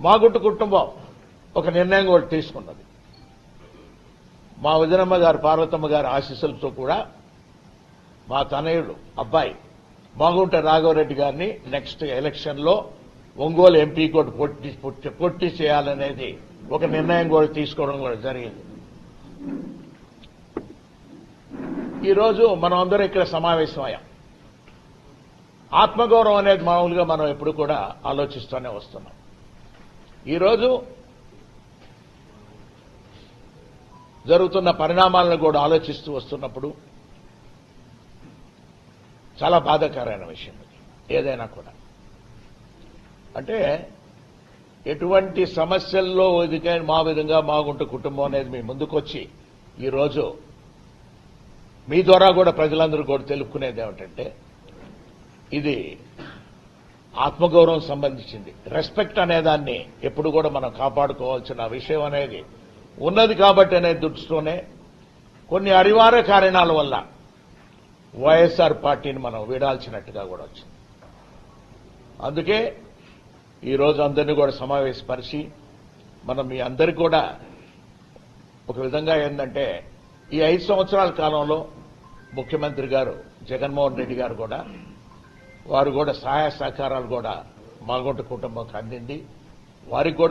మాగుంట కుటుంబం ఒక నిర్ణయం కూడా తీసుకున్నది. మా వదినమ్మ గారు పార్వతమ్మ గారి ఆశీస్సులతో కూడా మా తనయుడు అబ్బాయి మాగుంట రాఘవరెడ్డి గారిని నెక్స్ట్ ఎలక్షన్లో ఒంగోలు ఎంపీ కూడా పొట్టి పోటీ- పోటీ చేయాలనేది ఒక నిర్ణయం కూడా తీసుకోవడం కూడా జరిగింది. ఈరోజు మనం అందరం ఇక్కడ సమావేశమయ్యాం. ఆత్మగౌరవం అనేది మామూలుగా మనం ఎప్పుడు కూడా ఆలోచిస్తూనే వస్తున్నాం. ఈరోజు జరుగుతున్న పరిణామాలను కూడా ఆలోచిస్తూ వస్తున్నప్పుడు చాలా బాధాకరమైన విషయం ఇది ఏదైనా కూడా. అంటే ఎటువంటి సమస్యల్లో ఇదికే మా విధంగా మాగుంట కుటుంబం అనేది మీ ముందుకొచ్చి ఈరోజు మీ ద్వారా కూడా ప్రజలందరూ కూడా తెలుపుకునేది ఏమిటంటే ఇది ఆత్మగౌరవం సంబంధించింది. రెస్పెక్ట్ అనేదాన్ని ఎప్పుడు కూడా మనం కాపాడుకోవాల్సిన విషయం అనేది ఉన్నది కాబట్టి అనే దృష్టితోనే కొన్ని అనివార్య కారణాల వల్ల వైఎస్ఆర్ పార్టీని మనం వీడాల్సినట్టుగా కూడా వచ్చింది. అందుకే ఈరోజు అందరినీ కూడా సమావేశపరిచి మనం మీ అందరికి కూడా ఒక విధంగా ఏంటంటే ఈ ఐదు సంవత్సరాల కాలంలో ముఖ్యమంత్రి గారు జగన్మోహన్ రెడ్డి గారు కూడా వారు కూడా సహాయ సహకారాలు కూడా మాగొట్టు కుటుంబం అందింది. వారికి కూడా